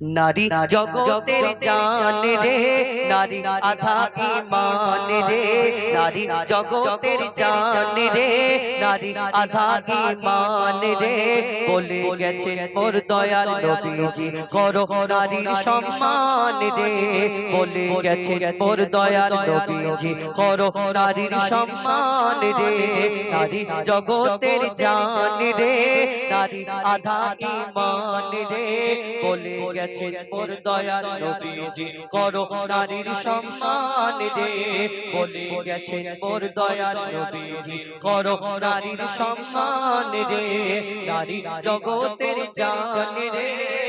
নারী জগতের জান রে নারী আধা ইমান রে নারী জগতের জান রে নারী আধা ইমান রে। বলে গেছে ওর দয়াল নবীজি করো নারীর সম্মান রে। বলে গেছে ওর দয়াল নবীজি করো নারীর সম্মান রে। নারী জগতের জান রে নারী আধা ইমান রে। বলে গেছে ওর দয়াল নবীজি করো নারীর সম্মান রে। বলে গেছে ওর দয়াল নবীজি করো নারীর সম্মান রে। নারী জগতের জান রে।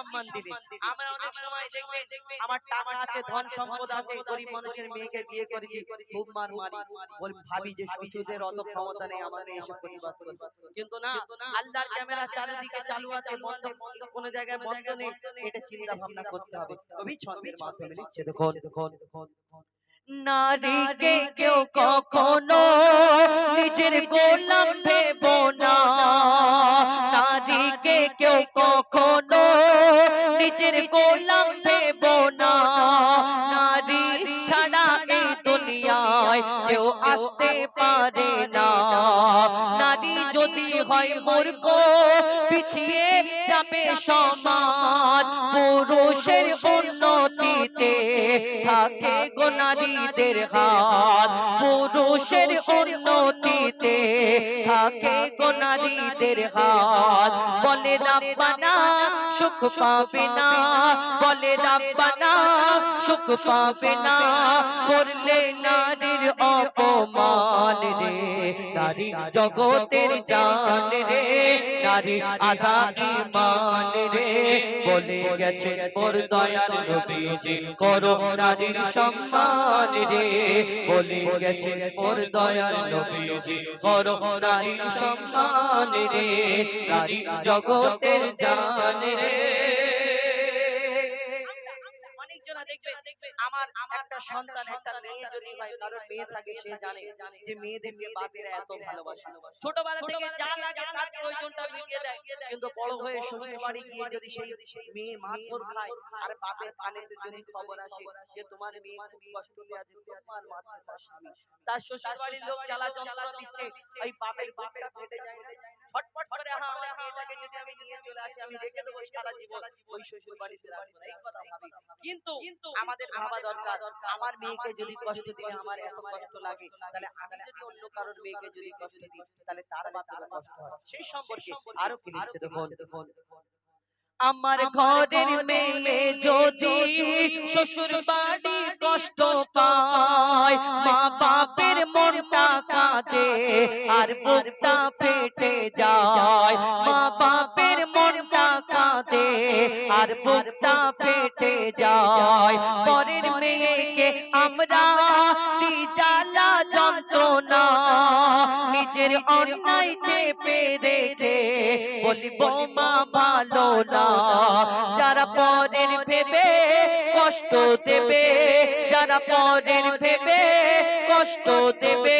সম্মান দিবে আমরা অনেক সময় দেখবে আমার টাকা আছে ধন সম্পদ আছে গরিব মানুষের মেয়েকে বিয়ে করেছি খুব মার মারি বল ভাবি যে সূচুদের অত ক্ষমতা নেই আমাকে এসব প্রতিবাদ করবে কিন্তু না আল্লাহর ক্যামেরা চারিদিকে চালু আছে বন্ধ বন্ধ কোন জায়গায় বন্ধ নেই এটা চিন্তা ভাবনা করতে হবে। কবি ছন্দের মাধ্যমে লিখছে দেখুন। দেখুন দেখুন নারীকে কেউ কখনো নিজের গোলাম ভেব না। নারীকে কেউ কখনো নিজের গোলাম ভেব না। নারী ছাড়া এই দুনিয়ায় কেউ আসতে পারে হয় মূর্খ পিছিয়ে যাবে সমাজ। পুরুষের উন্নতিতে থাকে গো নারীদের হাত। পুরুষের উন্নতিতে থাকে গো নারীদের হাত। বলে রাব্বানা সুখ পাবে না। বলে রাব্বানা সুখ পাবে না। করলে নারীর অপমান রে। নারী জগতের জান রে নারী আধা ইমান রে। বলে গেছে ওর দয়াল নবীজি করো নারীর সম্মান রে। বলে গেছে ওর দয়াল নবীজি করো নারীর সম্মান রে। নারী জগতের জান রে। অনেকজনা দেখবে আমার একটা সন্তান একটা মেয়ে যদি হয় কারোর মেয়ে থাকে সে জানে যে মেয়েদেরকে বাপেরা এত ভালোবাসে। ছোটবেলা থেকে যা লাগে তার প্রয়োজনটা মিটিয়ে দেয়। কিন্তু বড় হয়ে শ্বশুর বাড়ি গিয়ে যদি সেই মেয়ে মারধর খায় আর বাপের কানেতে যদি খবর আসে যে তোমার মেয়ে খুব কষ্টতে আছে তোমার মারছে তার স্বামী তার শ্বশুর বাড়ির লোক জ্বালা যন্ত্রণা দিচ্ছে ওই বাপের বাপের ফেটে যায় না ছটফট করে হ্যাঁ আমার মেয়েটাকে যদি আমি নিয়ে চলে আসি আমি রেখে দেবো সারা জীবন ওই শ্বশুর বাড়িতে রাখব এই কথা ভাবি কিন্তু আমাদের ভাবা দরকার। আমার মেয়েকে যদি কষ্ট দিলে আমার এত কষ্ট লাগে তাহলে আমি যদি অন্য কারোর মেয়েকে যদি কষ্ট দিই তাহলে তার বাপের কষ্ট হয়। সেই সম্পর্কে আরও কি লিখছে দেখুন। আমার ঘরের মেয়ে যদি শ্বশুর বাড়ি কষ্ট পায় মা বাপের মনটা কাঁদে আর বুকটা ফেটে যায়। মা বাপের মনটা কাঁদে আর বুকটা ফেটে যায়। মেয়েকে আমরা জ্বালা যন্ত্রণা। নিজের অন্যায় চেপে রেখে বলিব মা, ভালো না। যারা পরের ভেবে কষ্ট দেবে, যারা পরের ভেবে কষ্ট দেবে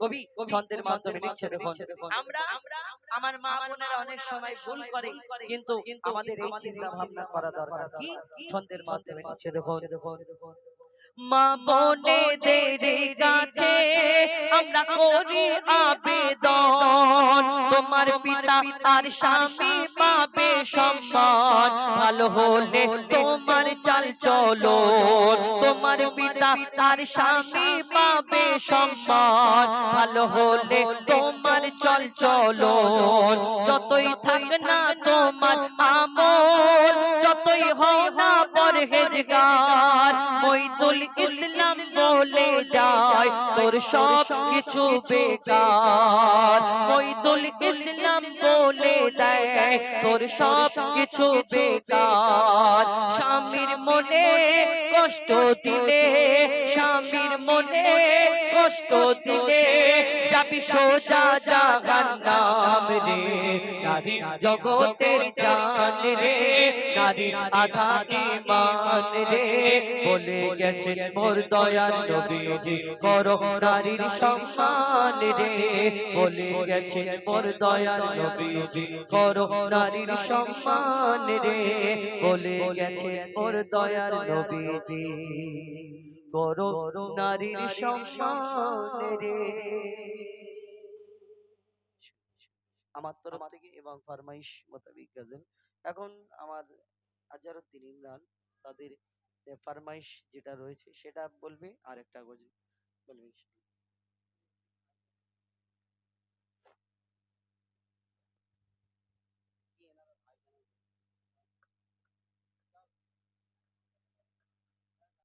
কবি ছন্দের মাধ্যমে লিখছে দেখুন। আমরা আমার মা বোনেরা অনেক সময় ভুল করে কিন্তু আমাদের এই চিন্তা ভাবনা করা দরকার। কি ছন্দের মাধ্যমে লিখছে দেখুন। মা মা বোনেদের কাছে আমরা করি আবেদন। তোমার পিতা আর স্বামী পাবে সম্মান। ভালো হলে তোমার চাল চলো তোমার পিতা আর স্বামী পাবে সম্মান। ভালো হলে তোমার চল চলো যতই থাক না তোমার আমল। পরহেজগার মইদুল ইসলাম বলে যায়, তোর সব কিছু বেকার। মইদুল ইসলাম বলে দেয়, তোর সব কিছু বেকার। স্বামীর মনে কষ্ট দিলে, স্বামীর মনে কষ্ট দিলে, যাবি সোজা জাহান্নাম রে। নারী জগতের জান রে নারী আধা ইমান রে। বলে গেছেন মোর দয়াল নবীজি, করো নারীর সম্মান রে। বলে গেছেন মোর দয়াল নবীজি, করো নারীর সম্মান রে। বলে গেছেন মোর দয়াল নবীজি, করো নারীর সম্মান রে। আমার তরফ থেকে এবং ফরমাইশ মোতাবিক এখন আমার আজারউদ্দিন ইমরান তাদের ফারমাইশ যেটা রয়েছে সেটা বলবে আর একটা গজল বলবে।